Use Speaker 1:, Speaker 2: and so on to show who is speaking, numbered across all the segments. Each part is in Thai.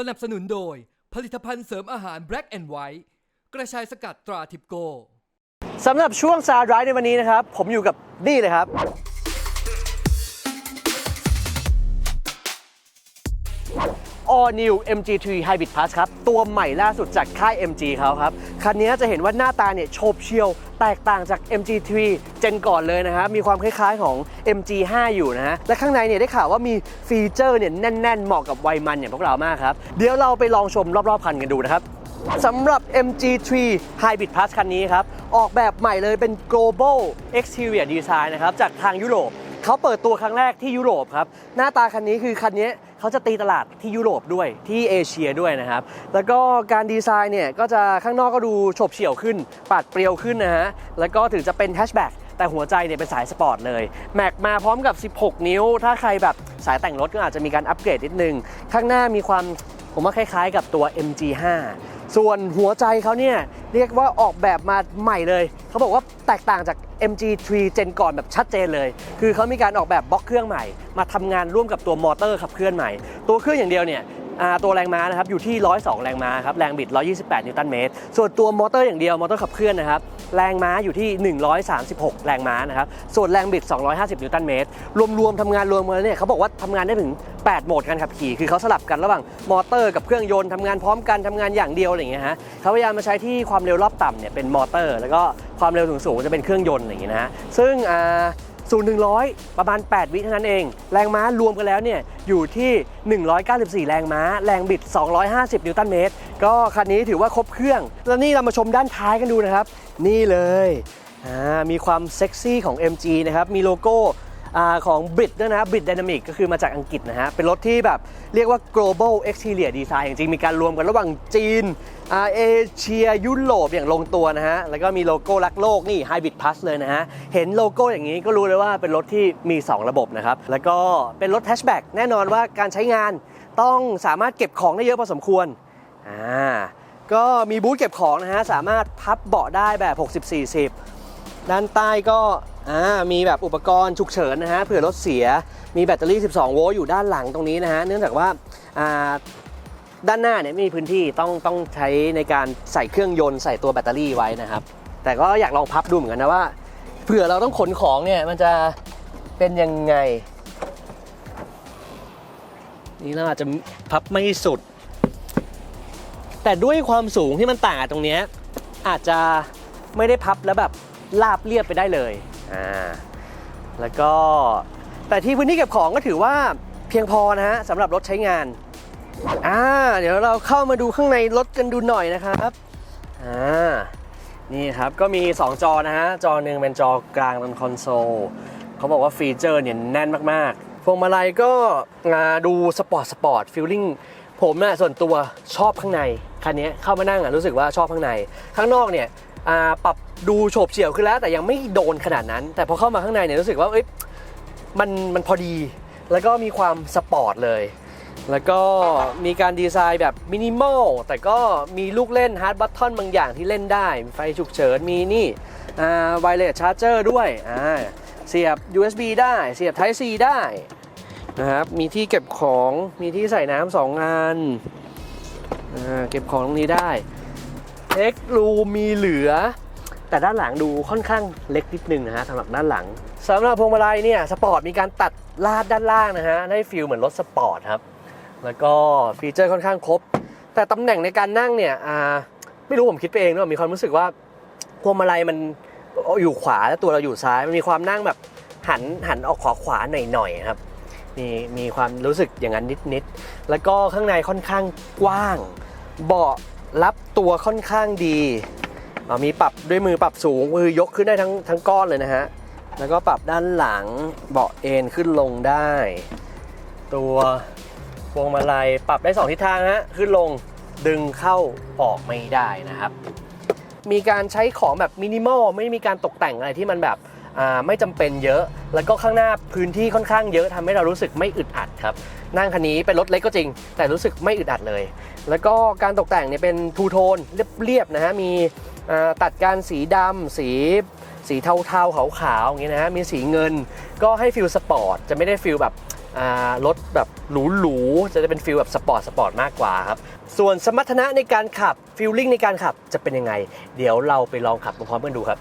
Speaker 1: สนับสนุนโดย ผลิตภัณฑ์เสริมอาหาร Black and White กระชายสกัดตราทิปโก
Speaker 2: สำหรับช่วงซาร์ไรในวันนี้นะครับ ผมอยู่กับนี่เลยครับ All New MG3 Hybrid Plus ครับ ตัวใหม่ล่าสุดจากค่าย MG เขาครับ คันนี้จะเห็นว่าหน้าตาเนี่ยโฉบเฉี่ยว แตกต่างจาก MG3 เจนก่อนเลยนะครับ มีความคล้ายๆของ MG5 อยู่นะฮะ และข้างในเนี่ยได้ข่าวว่ามีฟีเจอร์เนี่ยแน่น ๆ เหมาะกับวัยมันอย่างพวกเรามากครับ เดี๋ยวเราไปลองชมรอบๆคันกันดูนะครับสำหรับ MG3 Hybrid Plus คันนี้ครับ ออกแบบใหม่เลยเป็น global exterior design นะครับ จากทางยุโรป เขาเปิดตัวครั้งแรกที่ยุโรปครับ หน้าตาคันนี้คือคันนี้ เขาจะตีตลาดที่ยุโรปด้วยที่เอเชียด้วยนะครับ แล้วก็การดีไซน์เนี่ยก็จะข้างนอกก็ดูฉบเฉี่ยวขึ้น ปาดเปรียวขึ้นนะฮะ แล้วก็ถึงจะเป็นแฮชแบ็กแต่หัวใจเนี่ยเป็นสายสปอร์ตเลย แม็กมาพร้อมกับ 16 นิ้ว ถ้าใครแบบสายแต่งรถก็อาจจะมีการอัปเกรดนิดนึง ข้างหน้ามีความผมว่าคล้ายๆ กับตัว MG5 ส่วนหัวใจเขาเนี่ยเรียกว่าออกแบบมาใหม่เลย เขาบอกว่าแตกต่างจาก MG3 เจนก่อนแบบชัดเจนเลย คือเขามีการออกแบบบล็อกเครื่องใหม่ มาทำงานร่วมกับตัวมอเตอร์ขับเคลื่อนใหม่ ตัวเครื่องอย่างเดียวเนี่ยตัวแรงม้านะครับอยู่ที่ 102 แรงม้าครับ แรงบิด 128 นิวตันเมตร ส่วนตัวมอเตอร์อย่างเดียว มอเตอร์ขับเคลื่อนนะครับ แรงม้าอยู่ที่ 136 แรงม้านะครับ ส่วนแรงบิด 250 นิวตันเมตร รวมๆทำงานรวมกันเนี่ยเขาบอกว่าทำงานได้ถึง 8 โหมดการขับขี่ คือเขาสลับกันระหว่างมอเตอร์กับเครื่องยนต์ทำงานพร้อมกันทำงานอย่างเดียวอะไรอย่างเงี้ยฮะเขาพยายามมาใช้ที่ความเร็วรอบต่ำเนี่ยเป็นมอเตอร์ แล้วก็ความเร็วสูงๆจะเป็นเครื่องยนต์อะไรอย่างเงี้ยนะฮะซึ่งอ่า ศูนย์ถึงร้อยประมาณ 8 วิเท่านั้นเอง แรงม้ารวมกันแล้วเนี่ยอยู่ที่ 194 แรงม้า แรงบิด 250 นิวตันเมตร ก็คันนี้ถือว่าครบเครื่อง แล้วนี่เรามาชมด้านท้ายกันดูนะครับ นี่เลย มีความเซ็กซี่ของ MG นะครับ มีโลโก้ ของ Brit ด้วยนะ Brit Dynamic ก็คือมาจากอังกฤษนะฮะ เป็นรถที่แบบเรียกว่า global exterior design จริงๆ มีการรวมกันระหว่างจีนอาเอเชียยุโรปอย่างลงตัวนะฮะ แล้วก็มีโลโก้รักโลกนี่ Hybrid Plus เลยนะฮะ เห็นโลโก้อย่างนี้ก็รู้เลยว่าเป็นรถที่มี 2 ระบบนะครับ แล้วก็เป็นรถแฮชแบ็กแน่นอนว่าการใช้งานต้องสามารถเก็บของได้เยอะพอสมควรอ่าก็มีบูธเก็บของนะฮะ สามารถพับเบาะได้แบบ 60-40 ด้านใต้ก็ อ่ามีแบบอุปกรณ์ฉุกเฉินนะฮะเผื่อรถเสียมีแบตเตอรี่ 12 โวลต์อยู่ด้านหลังตรงนี้นะฮะเนื่องจากว่าอ่าด้านหน้าเนี่ยไม่มีพื้นที่ต้องต้องใช้ในการใส่เครื่องยนต์ใส่ตัวแบตเตอรี่ไว้นะครับ แต่ก็อยากลองพับดูเหมือนกันนะว่าเผื่อเราต้องขนของเนี่ยมันจะเป็นยังไง นี่เราอาจจะพับไม่สุด แต่ด้วยความสูงที่มันต่างตรงนี้อาจจะไม่ได้พับแล้วแบบลาบเรียบไปได้เลย อ่าแล้วก็แต่ที่พื้นที่เก็บของก็ถือว่าเพียงพอนะฮะสำหรับรถใช้งานอ่าเดี๋ยวเราเข้ามาดูข้างในรถกันดูหน่อยนะครับอ่านี่ครับก็มี 2 จอนะฮะ จอหนึ่งเป็นจอกลางเป็นคอนโซลเขาบอกว่าฟีเจอร์เนี่ยแน่นมากๆพวงมาลัยก็อ่าดูสปอร์ตสปอร์ตฟีลลิ่งผมน่ะส่วนตัวชอบข้างใน คันนี้เข้ามานั่งอะรู้สึกว่าชอบข้างใน ข้างนอกเนี่ย ปรับดูโฉบเฉี่ยวขึ้นแล้ว แต่ยังไม่โดนขนาดนั้น แต่พอเข้ามาข้างในเนี่ยรู้สึกว่าเอ้ยมันมันพอดี แล้วก็มีความสปอร์ตเลย แล้วก็มีการดีไซน์แบบมินิมอลแต่ก็มีลูกเล่นฮาร์ดบัตทอนบางอย่างที่เล่นได้ ไฟฉุกเฉินมีนี่อ่าไวเลสชาร์เจอร์ด้วยเสียบ USB ได้เสียบ Type C ได้นะครับมีที่เก็บของมีที่ใส่น้ำสองอันอเก็บของตรงนี้ได้ เอ็กรูมีเหลือ แต่ด้านหลังดูค่อนข้างเล็กนิดนึงนะฮะสำหรับด้านหลังสำหรับพวงมาลัยเนี่ยสปอร์ตมีการตัดลาดด้านล่างนะฮะได้ฟีลเหมือนรถสปอร์ตครับแล้วก็ฟีเจอร์ค่อนข้างครบ แต่ตำแหน่งในการนั่งเนี่ยอ่าไม่รู้ผมคิดไปเองด้วยมีความรู้สึกว่าพวงมาลัยมันอยู่ขวาแล้วตัวเราอยู่ซ้ายมันมีความนั่งแบบหันหันออกขวาขวาหน่อยๆครับมีมีความรู้สึกอย่างนั้นนิดๆแล้วก็ข้างในค่อนข้างกว้าง เบาะ รับตัวค่อนข้างดีมีปรับด้วยมือปรับสูงมือยกขึ้นได้ทั้งทั้งก้อนเลยนะฮะ แล้วก็ปรับด้านหลังเบาะเอนขึ้นลงได้ ตัวพวงมาลัยปรับได้สองทิศทางฮะขึ้นลงดึงเข้าออกไม่ได้นะครับ มีการใช้ของแบบมินิมอลไม่มีการตกแต่งอะไรที่มันแบบ ไม่จำเป็นเยอะ แล้วก็ข้างหน้าพื้นที่ค่อนข้างเยอะทำให้เรารู้สึกไม่อึดอัดครับ นั่งคันนี้เป็นรถเล็กก็จริง แต่รู้สึกไม่อึดอัดเลย แล้วก็การตกแต่งเนี่ยเป็นทูโทนเรียบๆนะฮะ มีตัดการสีดำสีสีเทาๆขาวๆอย่างเงี้ยนะฮะ มีสีเงิน ก็ให้ฟิลสปอร์ต จะไม่ได้ฟิลแบบรถแบบหรูๆ จะได้เป็นฟิลแบบสปอร์ตสปอร์ตมากกว่าครับ ส่วนสมรรถนะในการขับฟิลลิ่งในการขับจะเป็นยังไง เดี๋ยวเราไปลองขับพร้อมๆกันดูครับ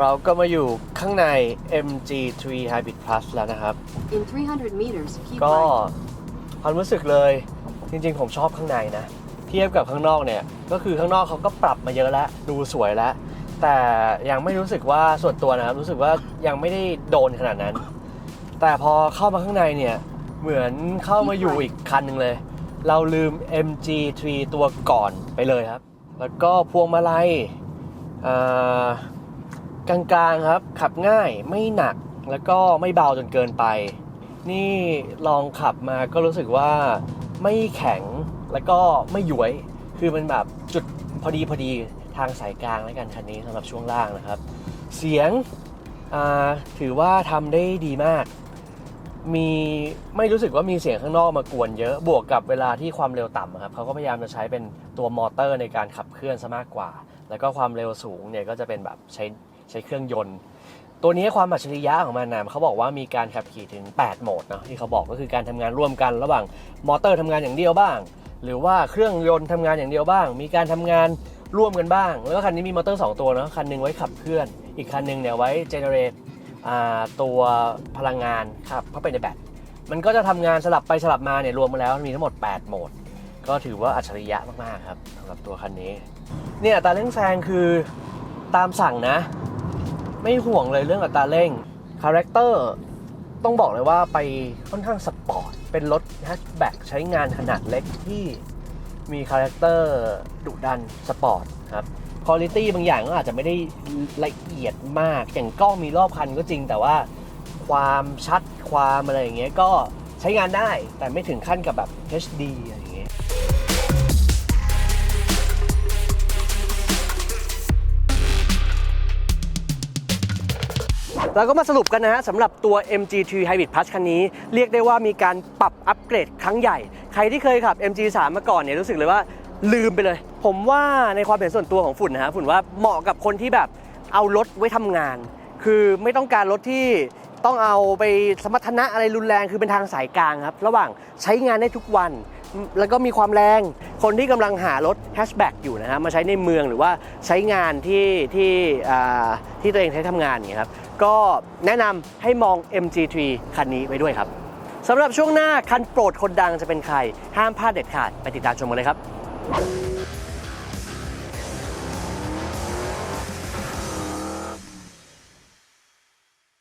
Speaker 2: เราก็มาอยู่ข้างใน MG3 Hybrid Plus แล้วนะครับ
Speaker 3: In 300 meters, keep
Speaker 2: ก็
Speaker 3: right.
Speaker 2: ความรู้สึกเลยจริงๆ ผมชอบข้างในนะ เทียบกับข้างนอกเนี่ย ก็คือข้างนอกเขาก็ปรับมาเยอะแล้ว ดูสวยแล้ว แต่ยังไม่รู้สึกว่าส่วนตัวนะครับ รู้สึกว่ายังไม่ได้โดนขนาดนั้น แต่พอเข้ามาข้างในเนี่ย เหมือนเข้ามาอยู่อีกคันหนึ่งเลย เราลืม MG3 ตัวก่อนไปเลยครับ แล้วก็พวงมาลัยอ่า กลางๆครับ ขับง่ายไม่หนักแล้วก็ไม่เบาจนเกินไป นี่ลองขับมาก็รู้สึกว่าไม่แข็งแล้วก็ไม่หย้วย คือมันแบบจุดพอดีพอดีทางสายกลางแล้วกันคันนี้สำหรับช่วงล่างนะครับ เสียงถือว่าทำได้ดีมาก มีไม่รู้สึกว่ามีเสียงข้างนอกมากวนเยอะบวกกับเวลาที่ความเร็วต่ำครับเขาก็พยายามจะใช้เป็นตัวมอเตอร์ในการขับเคลื่อนซะมากกว่า แล้วก็ความเร็วสูงเนี่ยก็จะเป็นแบบใช้ ใช้เครื่องยนต์ ตัวนี้ความอัจฉริยะของมันนะเขาบอกว่ามีการขับขี่ถึง 8 โหมดเนาะที่เขาบอกก็คือการทำงานร่วมกันระหว่างมอเตอร์ทำงานอย่างเดียวบ้าง หรือว่าเครื่องยนต์ทำงานอย่างเดียวบ้าง มีการทำงานร่วมกันบ้าง แล้วก็คันนี้มีมอเตอร์ 2 ตัวเนาะคันหนึงไว้ขับเคลื่อน อีกคันหนึงเนี่ยไว้เจเนเรตตัวพลังงานครับเข้าไปในแบตมันก็จะทำงานสลับไปสลับมาเนี่ยรวมมาแล้วมีทั้งหมด 8 โหมด ก็ถือว่าอัจฉริยะมาก ๆ ครับสำหรับตัวคันนี้ เนี่ยตาเร่งแซงคือตามสั่งนะ ไม่ห่วงเลยเรื่องอัตราเร่งคาแรคเตอร์ต้องบอกเลยว่าไปค่อนข้างสปอร์ต เป็นรถแฮชแบ็กใช้งานขนาดเล็กที่มีคาแรคเตอร์ดุดันสปอร์ตครับคุณภาพบางอย่างก็อาจจะไม่ได้ละเอียดมาก อย่างกล้องมีรอบคันก็จริง แต่ว่าความชัดความอะไรอย่างเงี้ยก็ใช้งานได้แต่ไม่ถึงขั้นกับแบบ HD อะไร เงี้ยเราก็มาสรุปกันนะฮะสำหรับตัว MG3 Hybrid Plus คันนี้ เรียกได้ว่ามีการปรับอัปเกรดครั้งใหญ่ ใครที่เคยขับ MG3 มาก่อนเนี่ยรู้สึกเลยว่าลืมไปเลย ผมว่าในความเห็นส่วนตัวของฝุ่นนะฮะฝุ่นว่าเหมาะกับคนที่แบบเอารถไว้ทำงาน คือไม่ต้องการรถที่ต้องเอาไปสมรรถนะอะไรรุนแรงคือเป็นทางสายกลางครับ ระหว่างใช้งานได้ทุกวัน แล้วก็มีความแรง คนที่กำลังหารถแฮชแบ็กอยู่นะฮะมาใช้ในเมืองหรือว่าใช้งานที่ที่ที่ตัวเองใช้ทำงานอย่างเงี้ยครับ ก็แนะนำให้มอง MG3 คันนี้ไว้ด้วยครับสำหรับช่วงหน้าคันโปรดคนดังจะเป็นใคร ห้ามพลาดเด็ดขาดไปติดตามชมกันเลยครับ